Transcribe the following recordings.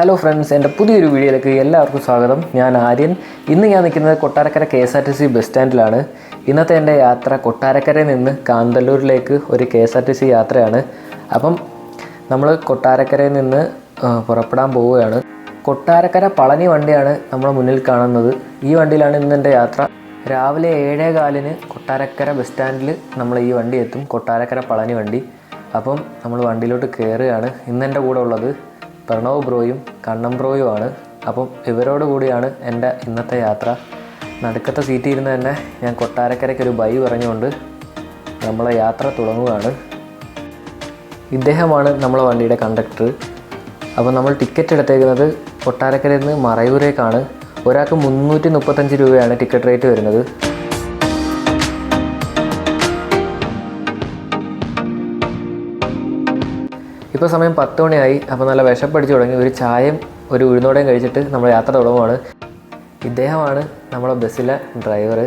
Hello friends എന്റെ പുതിയൊരു വീഡിയോയിലേക്ക് എല്ലാവർക്കും സ്വാഗതം. ഞാൻ ആര്യൻ. ഇന്ന് ഞാൻ നിൽക്കുന്നത് Kottarakkara K S R T C bus സ്റ്റാൻഡിലാണ് ഇന്നത്തെ എന്റെ യാത്ര കൊട്ടാരക്കരയിൽ നിന്ന് കാന്തല്ലൂരിലേക്ക് ഒരു K S R T C യാത്രയാണ്. അപ്പം നമ്മൾ കൊട്ടാരക്കരയിൽ നിന്ന് പുറപ്പെടാൻ പോവുകയാണ്. കൊട്ടാരക്കര പളനി വണ്ടിയാണ് നമ്മുടെ മുന്നിൽ കാണുന്നത്. ഈ വണ്ടിയിലാണ് ഇന്ന് എന്റെ യാത്ര. രാവിലെ ഏഴേ കാലിന് കൊട്ടാരക്കര ബസ് സ്റ്റാൻഡിൽ നമ്മൾ ഈ വണ്ടി എത്തും. കൊട്ടാരക്കര പളനി വണ്ടി. അപ്പം നമ്മൾ വണ്ടിയിലോട്ട് കയറുകയാണ്. ഇന്ന് എന്റെ കൂടെ ഉള്ളത് പ്രണവ് ബ്രോയും കണ്ണം ബ്രോയും ആണ് അപ്പം ഇവരോട് കൂടിയാണ് എന്റെ ഇന്നത്തെ യാത്ര. നടുക്കത്തെ സീറ്റിൽ ഇരുന്ന് തന്നെ ഞാൻ കൊട്ടാരക്കരയ്ക്ക് ഒരു ബൈ പറഞ്ഞുകൊണ്ട് നമ്മളെ യാത്ര തുടങ്ങുകയാണ് ഇദ്ദേഹമാണ് നമ്മളെ വണ്ടിയുടെ കണ്ടക്ടർ. അപ്പോൾ നമ്മൾ ടിക്കറ്റ് എടുത്തേക്കുന്നത് കൊട്ടാരക്കരയിൽ നിന്ന് മറയൂരേക്കാണ്. ഒരാൾക്ക് മുന്നൂറ്റി മുപ്പത്തഞ്ച് രൂപയാണ് ടിക്കറ്റ് റേറ്റ് വരുന്നത്. ഇപ്പോൾ സമയം പത്ത് മണിയായി അപ്പോൾ നല്ല വിശപ്പടിച്ച് തുടങ്ങി. ഒരു ചായയും ഒരു ഉഴുന്നോടെയും കഴിച്ചിട്ട് നമ്മൾ യാത്ര തുടങ്ങുവാണ്. ഇദ്ദേഹമാണ് നമ്മുടെ ബസ്സിലെ ഡ്രൈവർ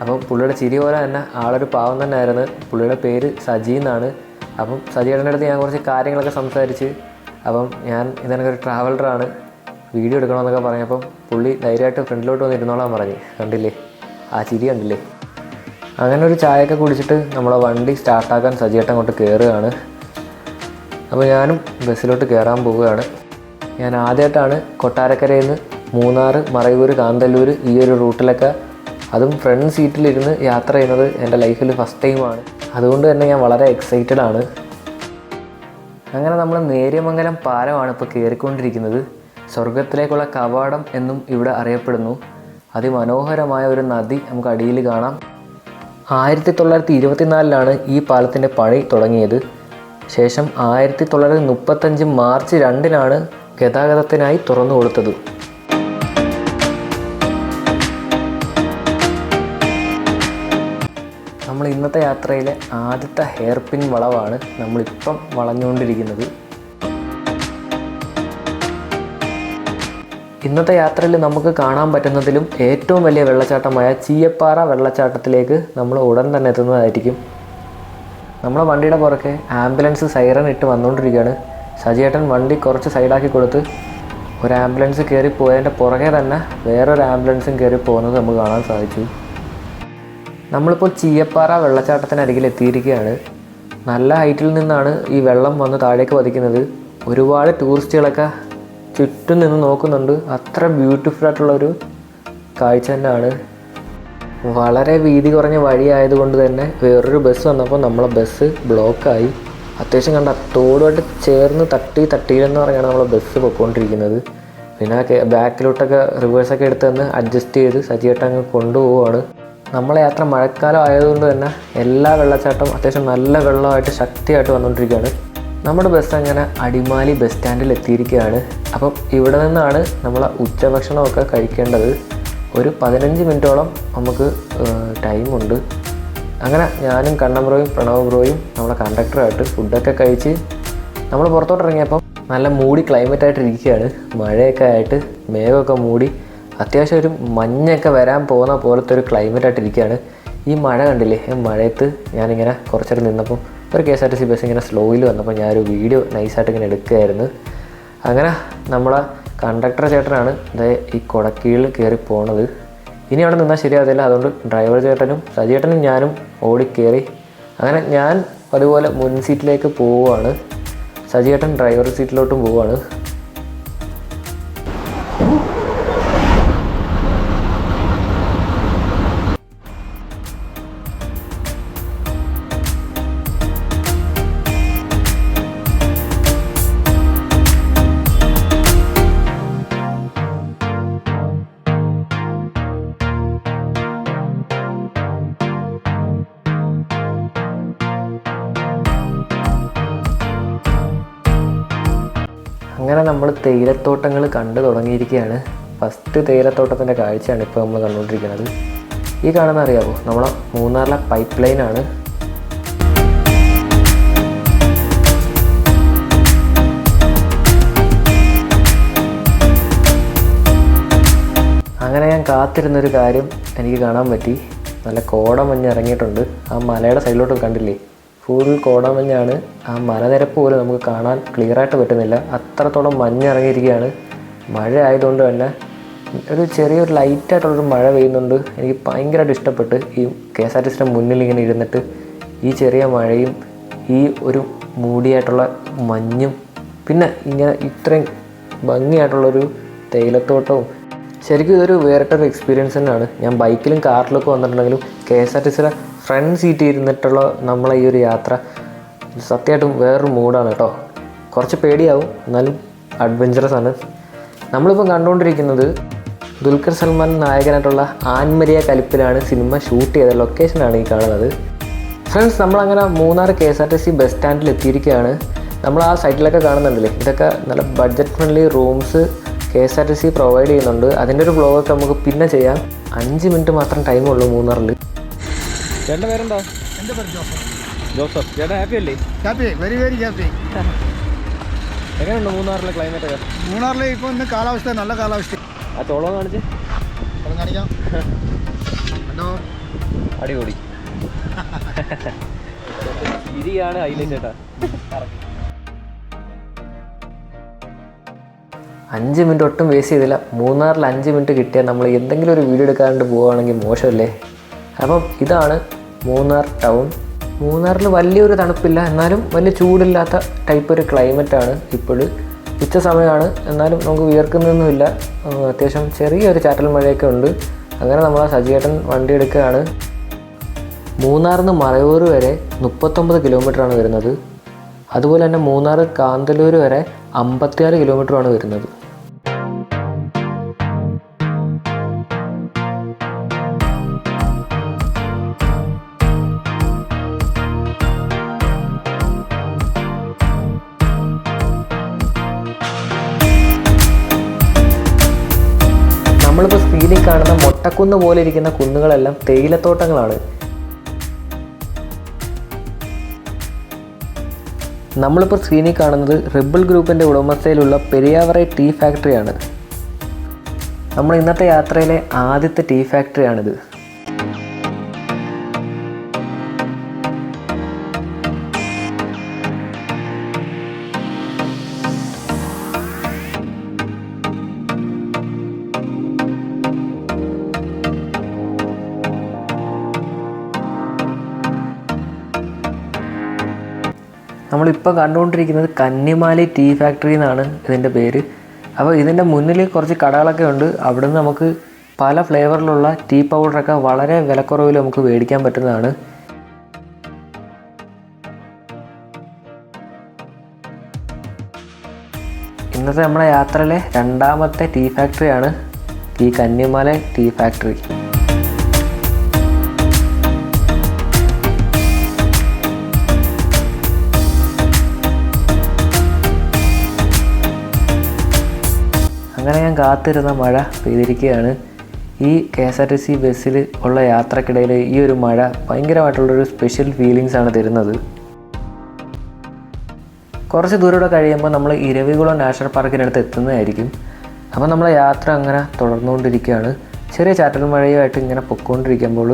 അപ്പം പുള്ളിയുടെ ചിരി പോലെ തന്നെ ആളൊരു പാവം തന്നെ ആയിരുന്നു പുള്ളിയുടെ പേര് സജി എന്നാണ്. അപ്പം സജിയുടെ അടുത്ത് ഞാൻ കുറച്ച് കാര്യങ്ങളൊക്കെ സംസാരിച്ച് അപ്പം ഞാൻ ഇതെനിക്കൊരു ട്രാവലറാണ്. വീഡിയോ എടുക്കണമെന്നൊക്കെ പറഞ്ഞപ്പം പുള്ളി ധൈര്യമായിട്ട് ഫ്രണ്ടിലോട്ട് വന്ന് ഇരുന്നോളാൻ പറഞ്ഞു. കണ്ടില്ലേ? ആ ചിരി കണ്ടില്ലേ? അങ്ങനെ ഒരു ചായയൊക്കെ കുടിച്ചിട്ട് നമ്മളെ വണ്ടി സ്റ്റാർട്ടാക്കാൻ സജിയേട്ടൻ അങ്ങോട്ട് കയറുകയാണ് അപ്പോൾ ഞാനും ബസ്സിലോട്ട് കയറാൻ പോവുകയാണ്. ഞാൻ ആദ്യമായിട്ടാണ് കൊട്ടാരക്കരയിൽ നിന്ന് മൂന്നാർ മറയൂർ കാന്തല്ലൂർ ഈ ഒരു റൂട്ടിലൊക്കെ അതും ഫ്രണ്ട് സീറ്റിലിരുന്ന് യാത്ര ചെയ്യുന്നത് എന്റെ ലൈഫിൽ ഫസ്റ്റ് ടൈമാണ് അതുകൊണ്ട് തന്നെ ഞാൻ വളരെ എക്സൈറ്റഡ് ആണ്. അങ്ങനെ നമ്മൾ നേര്യമംഗലം പാലമാണ് ഇപ്പോൾ കയറിക്കൊണ്ടിരിക്കുന്നത്. സ്വർഗത്തിലേക്കുള്ള കവാടം എന്നും ഇവിടെ അറിയപ്പെടുന്നു. അതിമനോഹരമായ ഒരു നദി നമുക്ക് അടിയിൽ കാണാം. ആയിരത്തി തൊള്ളായിരത്തി ഇരുപത്തിനാലിലാണ് ഈ പാലത്തിന്റെ പണി തുടങ്ങിയത്. ശേഷം ആയിരത്തി തൊള്ളായിരത്തി മുപ്പത്തഞ്ച് മാർച്ച് രണ്ടിനാണ് ഗതാഗതത്തിനായി തുറന്നു കൊടുത്തത്. നമ്മൾ ഇന്നത്തെ യാത്രയിലെ ആദ്യത്തെ ഹെയർ പിൻ വളവാണ് നമ്മളിപ്പം വളഞ്ഞുകൊണ്ടിരിക്കുന്നത്. ഇന്നത്തെ യാത്രയിൽ നമുക്ക് കാണാൻ പറ്റുന്നതിലും ഏറ്റവും വലിയ വെള്ളച്ചാട്ടമായ ചീയപ്പാറ വെള്ളച്ചാട്ടത്തിലേക്ക് നമ്മൾ ഉടൻ തന്നെ എത്തുന്നതായിരിക്കും. നമ്മളെ വണ്ടിയുടെ പുറകെ ആംബുലൻസ് സൈറൺ ഇട്ട് വന്നുകൊണ്ടിരിക്കുകയാണ്. സജിയേട്ടൻ വണ്ടി കുറച്ച് സൈഡാക്കി കൊടുത്ത് ഒരു ആംബുലൻസ് കയറി പോയതിന്റെ പുറകെ തന്നെ വേറൊരു ആംബുലൻസും കയറി പോകുന്നത് നമുക്ക് കാണാൻ സാധിച്ചു. നമ്മളിപ്പോൾ ചീയപ്പാറ വെള്ളച്ചാട്ടത്തിനരികിൽ എത്തിയിരിക്കുകയാണ്. നല്ല ഹൈറ്റിൽ നിന്നാണ് ഈ വെള്ളം വന്ന് താഴേക്ക് പതിക്കുന്നത്. ഒരുപാട് ടൂറിസ്റ്റുകളൊക്കെ ചുറ്റും നിന്ന് നോക്കുന്നുണ്ട്. അത്ര ബ്യൂട്ടിഫുൾ ആയിട്ടുള്ളൊരു കാഴ്ച തന്നെയാണ്. വളരെ വീതി കുറഞ്ഞ വഴിയായതുകൊണ്ട് തന്നെ വേറൊരു ബസ് വന്നപ്പോൾ നമ്മളെ ബസ് ബ്ലോക്കായി അത്യാവശ്യം കണ്ട തോടുമായിട്ട് ചേർന്ന് തട്ടി തട്ടിയിലെന്ന് പറഞ്ഞാണ് നമ്മളെ ബസ് പൊയ്ക്കൊണ്ടിരിക്കുന്നത് പിന്നെ ബാക്കിലോട്ടൊക്കെ റിവേഴ്സൊക്കെ എടുത്ത് തന്ന് അഡ്ജസ്റ്റ് ചെയ്ത് സജിയായിട്ട് അങ്ങ് കൊണ്ടുപോവാണ്. നമ്മളെ യാത്ര മഴക്കാലം ആയതുകൊണ്ട് തന്നെ എല്ലാ വെള്ളച്ചാട്ടവും അത്യാവശ്യം നല്ല വെള്ളമായിട്ട് ശക്തിയായിട്ട് വന്നുകൊണ്ടിരിക്കുകയാണ് നമ്മുടെ ബസ് അങ്ങനെ അടിമാലി ബസ് സ്റ്റാൻഡിൽ എത്തിയിരിക്കുകയാണ്. അപ്പം ഇവിടെ നിന്നാണ് നമ്മൾ ഉച്ചഭക്ഷണമൊക്കെ കഴിക്കേണ്ടത്. ഒരു പതിനഞ്ച് മിനിറ്റോളം നമുക്ക് ടൈമുണ്ട്. അങ്ങനെ ഞാനും കണ്ണൻ ബ്രോയും പ്രണവ് ബ്രോയും നമ്മളെ കണ്ടക്ടറായിട്ട് ഫുഡൊക്കെ കഴിച്ച് നമ്മൾ പുറത്തോട്ട് ഇറങ്ങിയപ്പം നല്ല മൂടി ക്ലൈമറ്റ് ആയിട്ട് ഇരിക്കുകയാണ് മഴയൊക്കെ ആയിട്ട് മേഘമൊക്കെ മൂടി അത്യാവശ്യം ഒരു മഞ്ഞൊക്കെ വരാൻ പോകുന്ന പോലത്തെ ഒരു ക്ലൈമറ്റ് ആയിട്ട് ഇരിക്കുകയാണ് ഈ മഴ കണ്ടില്ലേ? ഈ മഴയത്ത് ഞാനിങ്ങനെ കുറച്ചേരം നിന്നപ്പം ഒരു K S R T C bus ഇങ്ങനെ സ്ലോയിൽ വന്നപ്പോൾ ഞാനൊരു വീഡിയോ നൈസായിട്ട് ഇങ്ങനെ എടുക്കുകയായിരുന്നു. അങ്ങനെ നമ്മളെ കണ്ടക്ടർ ചേട്ടനാണ് ദേ ഈ കൊടക്കീഴിൽ കയറി പോണത്. ഇനി അവിടെ നിന്നാൽ ശരിയാകത്തില്ല. അതുകൊണ്ട് ഡ്രൈവർ ചേട്ടനും സജിയേട്ടനും ഞാനും ഓടി കയറി. അങ്ങനെ ഞാൻ അതുപോലെ മുൻ സീറ്റിലേക്ക് പോവുകയാണ്. സജിയേട്ടൻ ഡ്രൈവർ സീറ്റിലോട്ടും പോവുകയാണ്. നമ്മൾ തേയിലത്തോട്ടങ്ങൾ കണ്ടു തുടങ്ങിയിരിക്കുകയാണ്. ഫസ്റ്റ് തേയിലത്തോട്ടത്തിന്റെ കാഴ്ചയാണ് ഇപ്പോൾ നമ്മൾ കണ്ടുകൊണ്ടിരിക്കുന്നത്. ഈ കാണുന്ന അറിയാമോ നമ്മളെ മൂന്നാറിലെ പൈപ്പ് ലൈനാണ് അങ്ങനെ ഞാൻ കാത്തിരുന്നൊരു കാര്യം എനിക്ക് കാണാൻ പറ്റി. നല്ല കോടമഞ്ഞ് ഇറങ്ങിയിട്ടുണ്ട്. ആ മലയുടെ സൈഡിലോട്ട് കണ്ടില്ലേ? ഫുൾ കോടമഞ്ഞാണ്. ആ മലനിരപ്പ് പോലും നമുക്ക് കാണാൻ ക്ലിയർ ആയിട്ട് പറ്റുന്നില്ല. അത്രത്തോളം മഞ്ഞിറങ്ങിയിരിക്കുകയാണ്. മഴ ആയതുകൊണ്ട് തന്നെ ഒരു ചെറിയൊരു ലൈറ്റായിട്ടുള്ളൊരു മഴ പെയ്യുന്നുണ്ട്. എനിക്ക് ഭയങ്കരമായിട്ട് ഇഷ്ടപ്പെട്ട് ഈ കെ എസ് ആർ ടി സിയുടെ മുന്നിൽ ഇങ്ങനെ ഇരുന്നിട്ട് ഈ ചെറിയ മഴയും ഈ ഒരു മൂടിയായിട്ടുള്ള മഞ്ഞും പിന്നെ ഇങ്ങനെ ഇത്രയും ഭംഗിയായിട്ടുള്ളൊരു തേയിലത്തോട്ടവും. ശരിക്കും ഇതൊരു വേറിട്ടൊരു എക്സ്പീരിയൻസ് തന്നെയാണ്. ഞാൻ ബൈക്കിലും കാറിലൊക്കെ വന്നിട്ടുണ്ടെങ്കിലും കെ എസ് ആർ ടി സിയുടെ ഫ്രണ്ട് സീറ്റിൽ ഇരുന്നിട്ടുള്ള നമ്മളെ ഈ ഒരു യാത്ര സത്യമായിട്ടും വേറൊരു മൂഡാണ് കേട്ടോ. കുറച്ച് പേടിയാവും. എന്നാലും അഡ്വഞ്ചറസ് ആണ്. നമ്മളിപ്പോൾ കണ്ടുകൊണ്ടിരിക്കുന്നത് ദുൽഖർ സൽമാൻ നായകനായിട്ടുള്ള ആൻമരിയ കലിപ്പിലാണ് സിനിമ ഷൂട്ട് ചെയ്ത ലൊക്കേഷനാണ് ഈ കാണുന്നത്. ഫ്രണ്ട്സ് നമ്മളങ്ങനെ Munnar K S R T C bus സ്റ്റാൻഡിൽ എത്തിയിരിക്കുകയാണ്. നമ്മൾ ആ സൈറ്റിലൊക്കെ കാണുന്നുണ്ടല്ലേ? ഇതൊക്കെ നല്ല budget friendly rooms K S R T C provide ചെയ്യുന്നുണ്ട്. അതിന്റെ ഒരു ബ്ലോഗൊക്കെ നമുക്ക് പിന്നെ ചെയ്യാം. അഞ്ച് മിനിറ്റ് മാത്രം ടൈമുള്ളൂ മൂന്നാറിൽ. ചേട്ടന്റെ പേരെന്താ? എന്റെ പേര് ജോസഫ്. ജോസഫ്. ചേട്ടൻ ഹാപ്പി അല്ലേ? ഹാപ്പി വെരി വെരി ഹാപ്പി എങ്ങനെയുണ്ട് മൂന്നാറിലെ ക്ലൈമറ്റ് ഒക്കെ? മൂന്നാറിൽ ഇപ്പോൾ ഇന്ന് കാലാവസ്ഥ നല്ല കാലാവസ്ഥ. ആ ചോളം കാണിച്ച്. അവിടെ കാണിക്കാം. ഹലോ അടിപൊളി. ഇരിയാണ് ഹൈലൈറ്റ് ചേട്ടാ. അഞ്ച് മിനിറ്റ് ഒട്ടും വേസ്റ്റ് ചെയ്തില്ല. മൂന്നാറിൽ അഞ്ച് മിനിറ്റ് കിട്ടിയാൽ നമ്മൾ എന്തെങ്കിലും ഒരു വീഡിയോ എടുക്കാണ്ട് പോവുകയാണെങ്കിൽ മോശമല്ലേ? അപ്പം ഇതാണ് മൂന്നാർ ടൗൺ. മൂന്നാറിൽ വലിയൊരു തണുപ്പില്ല എന്നാലും വലിയ ചൂടില്ലാത്ത ടൈപ്പ് ഒരു ക്ലൈമറ്റാണ് ഇപ്പോൾ ഉച്ച സമയമാണ് എന്നാലും നമുക്ക് വിയർക്കുന്നൊന്നുമില്ല. അത്യാവശ്യം ചെറിയൊരു ചാറ്റൽ മഴയൊക്കെ ഉണ്ട്. അങ്ങനെ നമ്മൾ ആ സജിയേട്ടൻ വണ്ടി എടുക്കുകയാണ്. മൂന്നാറിൽ നിന്ന് മറയൂർ വരെ മുപ്പത്തൊമ്പത് കിലോമീറ്ററാണ് വരുന്നത്. അതുപോലെ തന്നെ മൂന്നാർ കാന്തല്ലൂർ വരെ അമ്പത്തിയാറ് കിലോമീറ്ററാണ് വരുന്നത്. മൊട്ടക്കുന്ന് പോലെ ഇരിക്കുന്ന കുന്നുകളെല്ലാം തേയിലത്തോട്ടങ്ങളാണ്. നമ്മളിപ്പോൾ സ്ക്രീനിൽ കാണുന്നത് റിബിൾ ഗ്രൂപ്പിന്റെ ഉടമസ്ഥയിലുള്ള പെരിയാവറൈ ടീ ഫാക്ടറിയാണ് നമ്മൾ ഇന്നത്തെ യാത്രയിലെ ആദ്യത്തെ ടീ ഫാക്ടറിയാണിത് നമ്മളിപ്പോൾ കണ്ടുകൊണ്ടിരിക്കുന്നത് കന്നിമാലി ടീ ഫാക്ടറി എന്നാണ് ഇതിന്റെ പേര്. അപ്പോൾ ഇതിന്റെ മുന്നിൽ കുറച്ച് കടകളൊക്കെ ഉണ്ട്. അവിടുന്ന് നമുക്ക് പല ഫ്ലേവറിലുള്ള ടീ പൗഡറൊക്കെ വളരെ വിലക്കുറവിൽ നമുക്ക് മേടിക്കാൻ പറ്റുന്നതാണ്. ഇന്നത്തെ നമ്മുടെ യാത്രയിലെ രണ്ടാമത്തെ ടീ ഫാക്ടറിയാണ് ഈ കന്നിമല ടീ ഫാക്ടറി. ഞാൻ കാത്തിരുന്ന മഴ പെയ്തിരിക്കുകയാണ് ഈ K S R T C ബസ്സിൽ ഉള്ള യാത്രക്കിടയിൽ ഈ ഒരു മഴ ഭയങ്കരമായിട്ടുള്ളൊരു സ്പെഷ്യൽ ഫീലിങ്സ് ആണ് തരുന്നത്. കുറച്ച് ദൂരൂടെ കഴിയുമ്പോൾ നമ്മൾ ഇരവികുളം നാഷണൽ പാർക്കിനടുത്ത് എത്തുന്നതായിരിക്കും. അപ്പോൾ നമ്മളെ യാത്ര അങ്ങനെ തുടർന്നുകൊണ്ടിരിക്കുകയാണ്. ചെറിയ ചാറ്റൽ മഴയുമായിട്ട് ഇങ്ങനെ പൊക്കോണ്ടിരിക്കുമ്പോൾ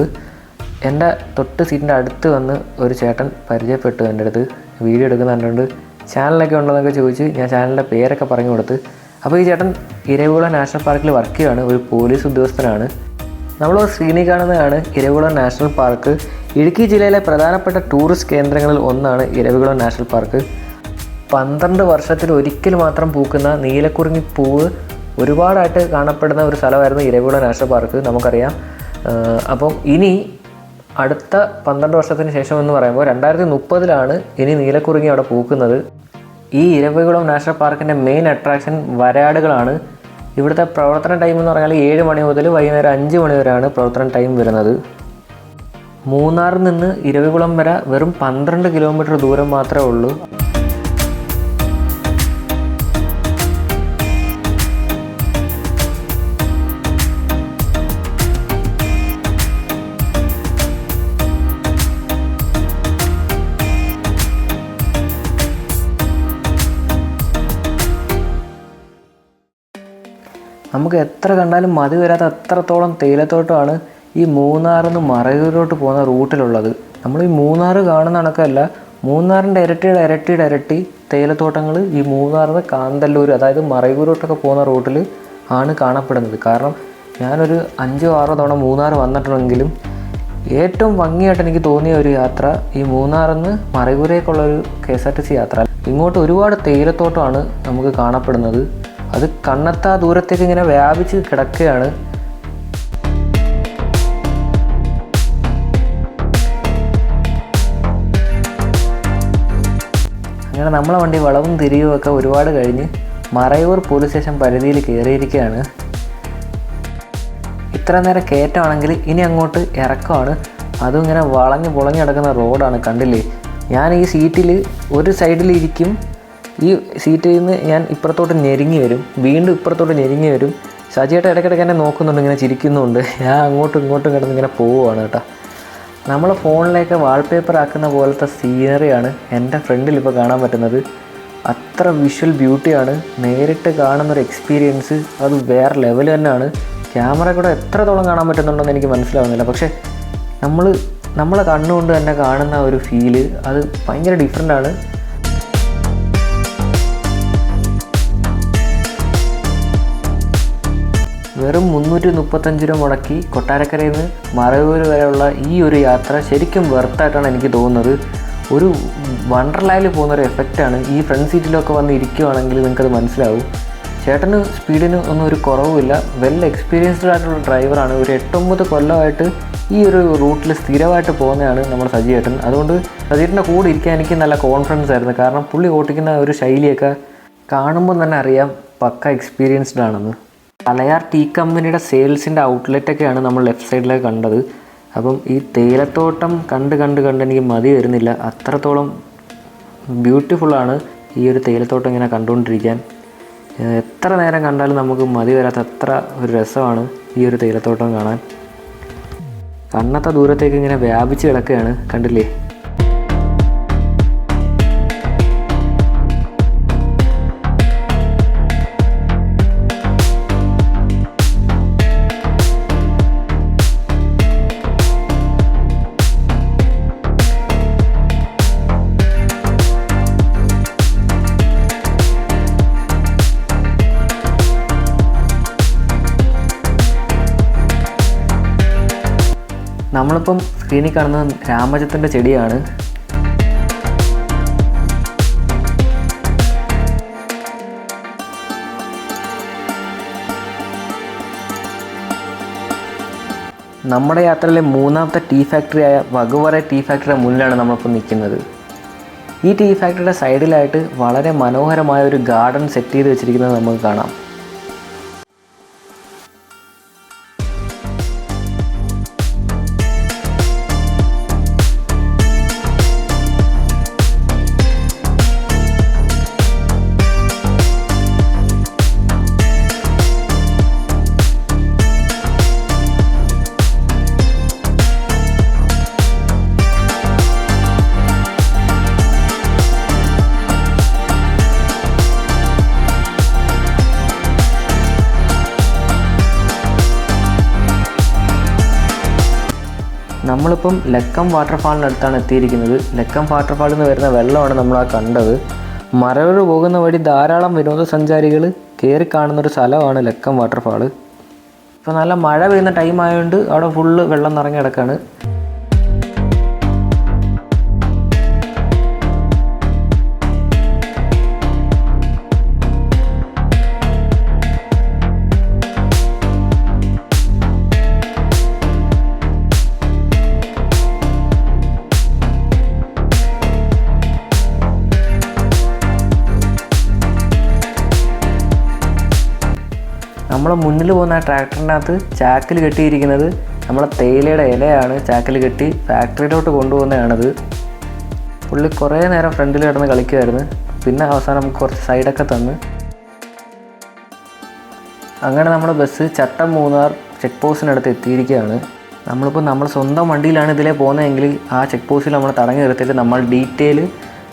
എന്റെ തൊട്ട് സീറ്റിന്റെ അടുത്ത് വന്ന് ഒരു ചേട്ടൻ പരിചയപ്പെട്ടു എന്റെ അടുത്ത്. വീഡിയോ എടുക്കുന്ന കണ്ടുകൊണ്ട് ചാനലൊക്കെ ഉണ്ടോയെന്നൊക്കെ ചോദിച്ച് ഞാൻ ചാനലിന്റെ പേരൊക്കെ പറഞ്ഞു കൊടുത്ത് അപ്പോൾ ഈ ചേട്ടൻ ഇരവികുളം നാഷണൽ പാർക്കിൽ വർക്ക് ചെയ്യുകയാണ് ഒരു പോലീസ് ഉദ്യോഗസ്ഥനാണ്. നമ്മൾ സ്ക്രീനിൽ കാണുന്നതാണ് ഇരവികുളം നാഷണൽ പാർക്ക്. ഇടുക്കി ജില്ലയിലെ പ്രധാനപ്പെട്ട ടൂറിസ്റ്റ് കേന്ദ്രങ്ങളിൽ ഒന്നാണ് ഇരവികുളം നാഷണൽ പാർക്ക്. പന്ത്രണ്ട് വർഷത്തിൽ ഒരിക്കൽ മാത്രം പൂക്കുന്ന നീലക്കുറിഞ്ഞി പൂവ് ഒരുപാടായിട്ട് കാണപ്പെടുന്ന ഒരു സ്ഥലമായിരുന്നു ഇരവികുളം നാഷണൽ പാർക്ക് നമുക്കറിയാം. അപ്പം ഇനി അടുത്ത പന്ത്രണ്ട് വർഷത്തിന് ശേഷം എന്ന് പറയുമ്പോൾ രണ്ടായിരത്തി മുപ്പതിലാണ് ഇനി നീലക്കുറിഞ്ഞി അവിടെ പൂക്കുന്നത്. ഈ ഇരവികുളം നാഷണൽ പാർക്കിന്റെ മെയിൻ അട്രാക്ഷൻ വരാടുകളാണ് ഇവിടുത്തെ പ്രവർത്തന ടൈം എന്ന് പറഞ്ഞാൽ ഏഴ് മണി മുതൽ വൈകുന്നേരം അഞ്ച് മണി വരെയാണ് പ്രവർത്തന ടൈം വരുന്നത്. മൂന്നാറിൽ നിന്ന് ഇരവികുളം വരെ വെറും പന്ത്രണ്ട് കിലോമീറ്റർ ദൂരം മാത്രമേ ഉള്ളൂ. നമുക്ക് എത്ര കണ്ടാലും മതി വരാത്ത അത്രത്തോളം തേയിലത്തോട്ടമാണ് ഈ മൂന്നാറിൽ നിന്ന് മറയൂരോട്ട് പോകുന്ന റൂട്ടിലുള്ളത്. നമ്മൾ ഈ മൂന്നാർ കാണുന്ന കണക്കല്ല മൂന്നാറിന്റെ ഇരട്ടിയുടെ ഇരട്ടിയുടെ ഇരട്ടി തേയിലത്തോട്ടങ്ങൾ ഈ മൂന്നാറിന് കാന്തല്ലൂർ അതായത് മറയൂരോട്ടൊക്കെ പോകുന്ന റൂട്ടിൽ ആണ് കാണപ്പെടുന്നത്. കാരണം ഞാനൊരു അഞ്ചോ ആറോ തവണ മൂന്നാർ വന്നിട്ടുണ്ടെങ്കിലും ഏറ്റവും ഭംഗിയായിട്ട് എനിക്ക് തോന്നിയ ഒരു യാത്ര ഈ മൂന്നാറിൽ നിന്ന് മറയൂരേക്കുള്ള ഒരു K S R T C യാത്ര. ഇങ്ങോട്ട് ഒരുപാട് തേയിലത്തോട്ടമാണ് നമുക്ക് കാണപ്പെടുന്നത്. അത് കണ്ണെത്താ ദൂരത്തേക്ക് ഇങ്ങനെ വ്യാപിച്ച് കിടക്കുകയാണ്. അങ്ങനെ നമ്മളെ വണ്ടി വളവും തിരിയും ഒക്കെ ഒരുപാട് കഴിഞ്ഞ് മറയൂർ പോലീസ് സ്റ്റേഷൻ പരിധിയിൽ കയറിയിരിക്കുകയാണ്. ഇത്ര നേരം കയറ്റമാണെങ്കിൽ ഇനി അങ്ങോട്ട് ഇറക്കമാണ്. അതും ഇങ്ങനെ വളഞ്ഞ് പൊളഞ്ഞ് കിടക്കുന്ന റോഡാണ് കണ്ടില്ലേ? ഞാൻ ഈ സീറ്റിൽ ഒരു സൈഡിൽ ഇരിക്കും ഈ സീറ്റിൽ നിന്ന് ഞാൻ ഇപ്പുറത്തോട്ട് ഞെരുങ്ങി വരും. വീണ്ടും ഇപ്പുറത്തോട്ട് ഞെരുങ്ങി വരും. ഷാജിയേട്ട ഇടയ്ക്കിടയ്ക്ക് എന്നെ നോക്കുന്നുണ്ട് ഇങ്ങനെ ചിരിക്കുന്നുണ്ട്. ഞാൻ അങ്ങോട്ടും ഇങ്ങോട്ടും കിടന്ന് ഇങ്ങനെ പോവുകയാണ് കേട്ടോ. നമ്മൾ ഫോണിലേക്ക് വാൾപേപ്പർ ആക്കുന്ന പോലത്തെ സീനറിയാണ് എന്റെ ഫ്രണ്ടിൽ ഇപ്പോൾ കാണാൻ പറ്റുന്നത്. അത്ര വിഷ്വൽ ബ്യൂട്ടിയാണ് നേരിട്ട് കാണുന്നൊരു എക്സ്പീരിയൻസ് അത് വേറെ ലെവൽ തന്നെയാണ്. ക്യാമറ കൂടെ എത്രത്തോളം കാണാൻ പറ്റുന്നുണ്ടെന്ന് എനിക്ക് മനസ്സിലാവുന്നില്ല. പക്ഷേ നമ്മൾ നമ്മളെ കണ്ണുകൊണ്ട് തന്നെ കാണുന്ന ഒരു ഫീൽ അത് ഭയങ്കര ഡിഫറെന്റ് ആണ്. വെറും മുന്നൂറ്റി മുപ്പത്തഞ്ച് രൂപ മുടക്കി കൊട്ടാരക്കരയിൽ നിന്ന് മറയൂർ വരെയുള്ള ഈ ഒരു യാത്ര ശരിക്കും വെർത്തായിട്ടാണ് എനിക്ക് തോന്നുന്നത്. ഒരു വണ്ടർലായിൽ പോകുന്ന ഒരു എഫക്റ്റാണ് ഈ ഫ്രണ്ട് സീറ്റിലൊക്കെ വന്ന് ഇരിക്കുവാണെങ്കിൽ നിങ്ങൾക്കത് മനസ്സിലാവും. ചേട്ടന് സ്പീഡിന് ഒന്നും ഒരു കുറവുമില്ല. വെൽ എക്സ്പീരിയൻസ്ഡ് ആയിട്ടുള്ള ഡ്രൈവറാണ് ഒരു എട്ടൊമ്പത് കൊല്ലമായിട്ട് ഈ ഒരു റൂട്ടിൽ സ്ഥിരമായിട്ട് പോകുന്നതാണ് നമ്മുടെ സജീവേട്ടൻ അതുകൊണ്ട് സജിയേട്ടന്റെ കൂടെ ഇരിക്കാൻ എനിക്ക് നല്ല കോൺഫിഡൻസ് ആയിരുന്നു. കാരണം പുള്ളി ഓട്ടിക്കുന്ന ഒരു ശൈലിയൊക്കെ കാണുമ്പോൾ തന്നെ അറിയാം പക്ക എക്സ്പീരിയൻസ്ഡ് ആണെന്ന്. അലയാർ ടീ കമ്പനിയുടെ സെയിൽസിന്റെ ഔട്ട്ലെറ്റൊക്കെയാണ് നമ്മൾ ലെഫ്റ്റ് സൈഡിലേക്ക് കണ്ടത്. അപ്പം ഈ തേയിലത്തോട്ടം കണ്ട് കണ്ട് കണ്ട് എനിക്ക് മതി വരുന്നില്ല. അത്രത്തോളം ബ്യൂട്ടിഫുള്ളാണ് ഈ ഒരു തേയിലത്തോട്ടം ഇങ്ങനെ കണ്ടുകൊണ്ടിരിക്കാൻ. എത്ര നേരം കണ്ടാലും നമുക്ക് മതി വരാത്ത അത്ര ഒരു രസമാണ് ഈ ഒരു തേയിലത്തോട്ടം കാണാൻ. കണ്ണത്ത ദൂരത്തേക്ക് ഇങ്ങനെ വ്യാപിച്ച് കിടക്കുകയാണ്. കണ്ടില്ലേ? നമ്മളിപ്പം സ്ക്രീനിൽ കാണുന്നത് രാമചത്തിന്റെ ചെടിയാണ്. നമ്മുടെ യാത്രയിലെ മൂന്നാമത്തെ ടീ ഫാക്ടറിയായ വകുവറ ടീ ഫാക്ടറിയുടെ മുന്നിലാണ് നമ്മളിപ്പോൾ നിൽക്കുന്നത്. ഈ ടീ ഫാക്ടറിയുടെ സൈഡിലായിട്ട് വളരെ മനോഹരമായ ഒരു ഗാർഡൻ സെറ്റ് ചെയ്ത് വെച്ചിരിക്കുന്നത് നമുക്ക് കാണാം. നമ്മളിപ്പം ലക്കം വാട്ടർഫാളിനടുത്താണ് എത്തിയിരിക്കുന്നത്. ലക്കം വാട്ടർഫാളിൽ നിന്ന് വരുന്ന വെള്ളമാണ് നമ്മൾ ആ കണ്ടത്. മരവഴ് പോകുന്ന വഴി ധാരാളം വിനോദസഞ്ചാരികൾ കയറി കാണുന്നൊരു സ്ഥലമാണ് ലക്കം വാട്ടർഫാൾ. ഇപ്പോൾ നല്ല മഴ പെയ്യുന്ന ടൈം ആയതുകൊണ്ട് അവിടെ ഫുള്ള് വെള്ളം കിടക്കാണ്. നമ്മളെ മുന്നിൽ പോകുന്ന ആ ട്രാക്ടറിനകത്ത് ചാക്കിൽ കെട്ടിയിരിക്കുന്നത് നമ്മളെ തേയിലയുടെ ഇലയാണ്. ചാക്കിൽ കെട്ടി ഫാക്ടറിയിലോട്ട് കൊണ്ടുപോകുന്നതാണത്. പുള്ളി കുറേ നേരം ഫ്രണ്ടിൽ കിടന്ന് കളിക്കുമായിരുന്നു പിന്നെ അവസാനം നമുക്ക് കുറച്ച് സൈഡൊക്കെ തന്ന്. അങ്ങനെ നമ്മുടെ ബസ് ചട്ടം മൂന്നാർ ചെക്ക് പോസ്റ്റിനടുത്ത് എത്തിയിരിക്കുകയാണ്. നമ്മളിപ്പോൾ നമ്മൾ സ്വന്തം വണ്ടിയിലാണ് ഇതിലെ പോകുന്നതെങ്കിൽ ആ ചെക്ക് പോസ്റ്റിൽ നമ്മൾ തടഞ്ഞു നിർത്തിയിട്ട് നമ്മൾ ഡീറ്റെയിൽ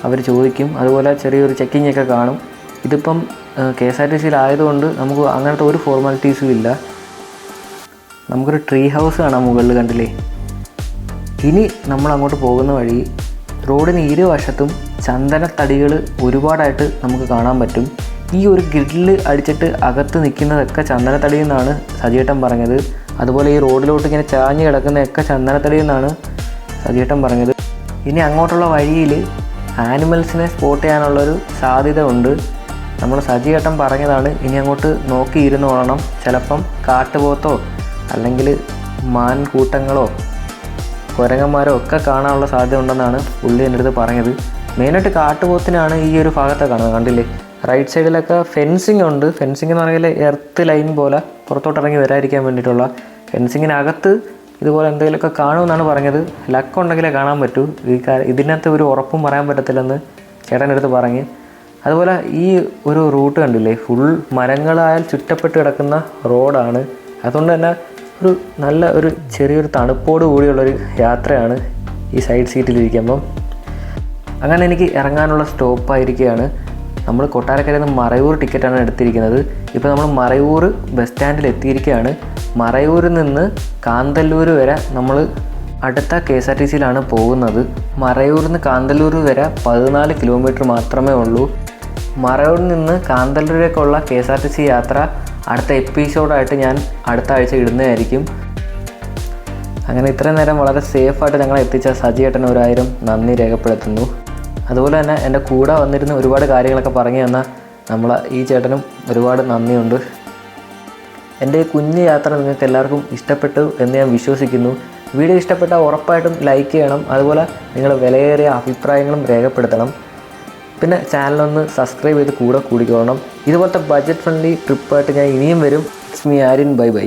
അവർ ചോദിക്കും. അതുപോലെ ചെറിയൊരു ചെക്കിംഗ് ഒക്കെ കാണും. ഇതിപ്പം കെ എസ് ആർ ടി സിയിലായതുകൊണ്ട് നമുക്ക് അങ്ങനത്തെ ഒരു ഫോർമാലിറ്റീസും ഇല്ല. നമുക്കൊരു ട്രീ ഹൗസ് കാണാം മുകളിൽ കണ്ടില്ലേ? ഇനി നമ്മൾ അങ്ങോട്ട് പോകുന്ന വഴി റോഡിന് ഇരുവശത്തും ചന്ദനത്തടികൾ ഒരുപാടായിട്ട് നമുക്ക് കാണാൻ പറ്റും. ഈ ഒരു ഗ്രില്ല് അടിച്ചിട്ട് അകത്ത് നിൽക്കുന്നതൊക്കെ ചന്ദനത്തടി എന്നാണ് സജിയേട്ടൻ പറഞ്ഞത്. അതുപോലെ ഈ റോഡിലോട്ട് ഇങ്ങനെ ചാഞ്ഞ് കിടക്കുന്നതൊക്കെ ചന്ദനത്തടി എന്നാണ് സജിയേട്ടൻ പറഞ്ഞത്. ഇനി അങ്ങോട്ടുള്ള വഴിയിൽ ആനിമൽസിനെ സ്പോട്ട് ചെയ്യാനുള്ളൊരു സാധ്യത ഉണ്ട് നമ്മൾ സജിയേട്ടൻ പറഞ്ഞതാണ് ഇനി അങ്ങോട്ട് നോക്കിയിരുന്നു കൊള്ളണം ചിലപ്പം കാട്ടുപോത്തോ അല്ലെങ്കിൽ മാൻ കൂട്ടങ്ങളോ കുരങ്ങന്മാരോ ഒക്കെ കാണാനുള്ള സാധ്യത ഉണ്ടെന്നാണ് പുള്ളി എന്റെ അടുത്ത് പറഞ്ഞത്. മെയിനായിട്ട് കാട്ടുപോത്തിനാണ് ഈ ഒരു ഭാഗത്തെ കാണുന്നത്. കണ്ടില്ലേ? റൈറ്റ് സൈഡിലൊക്കെ ഫെൻസിങ് ഉണ്ട്. ഫെൻസിങ് എന്ന് പറഞ്ഞാൽ എർത്ത് ലൈൻ പോലെ പുറത്തോട്ട് ഇറങ്ങി വരാതിരിക്കാൻ വേണ്ടിയിട്ടുള്ള ഫെൻസിങ്ങിനകത്ത് ഇതുപോലെ എന്തെങ്കിലുമൊക്കെ കാണുമെന്നാണ് പറഞ്ഞത്. ലക്ക് ഉണ്ടെങ്കിലേ കാണാൻ പറ്റൂ. ഈ ഇതിനകത്ത് ഒരു ഉറപ്പും പറയാൻ പറ്റത്തില്ലെന്ന് ചേട്ടന്റെ അടുത്ത് പറഞ്ഞ്. അതുപോലെ ഈ ഒരു റൂട്ട് കണ്ടില്ലേ ഫുൾ മരങ്ങളായാൽ ചുറ്റപ്പെട്ട് കിടക്കുന്ന റോഡാണ്. അതുകൊണ്ട് തന്നെ ഒരു നല്ല ഒരു ചെറിയൊരു തണുപ്പോട് കൂടിയുള്ളൊരു യാത്രയാണ് ഈ സൈഡ് സീറ്റിലിരിക്കുമ്പം അങ്ങനെ എനിക്ക് ഇറങ്ങാനുള്ള സ്റ്റോപ്പായിരിക്കുകയാണ് നമ്മൾ കൊട്ടാരക്കരയിൽ നിന്ന് മറയൂർ ടിക്കറ്റാണ് എടുത്തിരിക്കുന്നത്. ഇപ്പോൾ നമ്മൾ മറയൂർ ബസ് സ്റ്റാൻഡിൽ എത്തിയിരിക്കുകയാണ്. മറയൂരിൽ നിന്ന് കാന്തല്ലൂർ വരെ നമ്മൾ അടുത്ത കെ എസ് ആർ ടി സിയിലാണ് പോകുന്നത്. മറയൂരിൽ നിന്ന് കാന്തല്ലൂർ വരെ പതിനാല് കിലോമീറ്റർ മാത്രമേ ഉള്ളൂ. മറയൂരിൽ നിന്ന് കാന്തല്ലൂരേക്കുള്ള K S R T C യാത്ര അടുത്ത എപ്പിസോഡായിട്ട് ഞാൻ അടുത്ത ആഴ്ച ഇടുന്നതായിരിക്കും. അങ്ങനെ ഇത്രയും നേരം വളരെ സേഫായിട്ട് ഞങ്ങളെ എത്തിച്ച സജി ഏട്ടൻ ഒരായിരം നന്ദി രേഖപ്പെടുത്തുന്നു. അതുപോലെ തന്നെ എന്റെ കൂടെ വന്നിരുന്ന ഒരുപാട് കാര്യങ്ങളൊക്കെ പറഞ്ഞു തന്ന നമ്മളെ ഈ ചേട്ടനും ഒരുപാട് നന്ദിയുണ്ട്. എന്റെ കുഞ്ഞു യാത്ര നിങ്ങൾക്ക് എല്ലാവർക്കും ഇഷ്ടപ്പെട്ടു എന്ന് ഞാൻ വിശ്വസിക്കുന്നു. വീഡിയോ ഇഷ്ടപ്പെട്ടാൽ ഉറപ്പായിട്ടും ലൈക്ക് ചെയ്യണം. അതുപോലെ നിങ്ങളുടെ വിലയേറിയ അഭിപ്രായങ്ങളും രേഖപ്പെടുത്തണം. പിന്നെ ചാനലൊന്ന് സബ്സ്ക്രൈബ് ചെയ്ത് കൂടെ കൂടിക്കോണം ഇതുപോലത്തെ ബഡ്ജറ്റ് ഫ്രണ്ട്ലി ട്രിപ്പായിട്ട് ഞാൻ ഇനിയും വരും. It's me Aryan bye bye.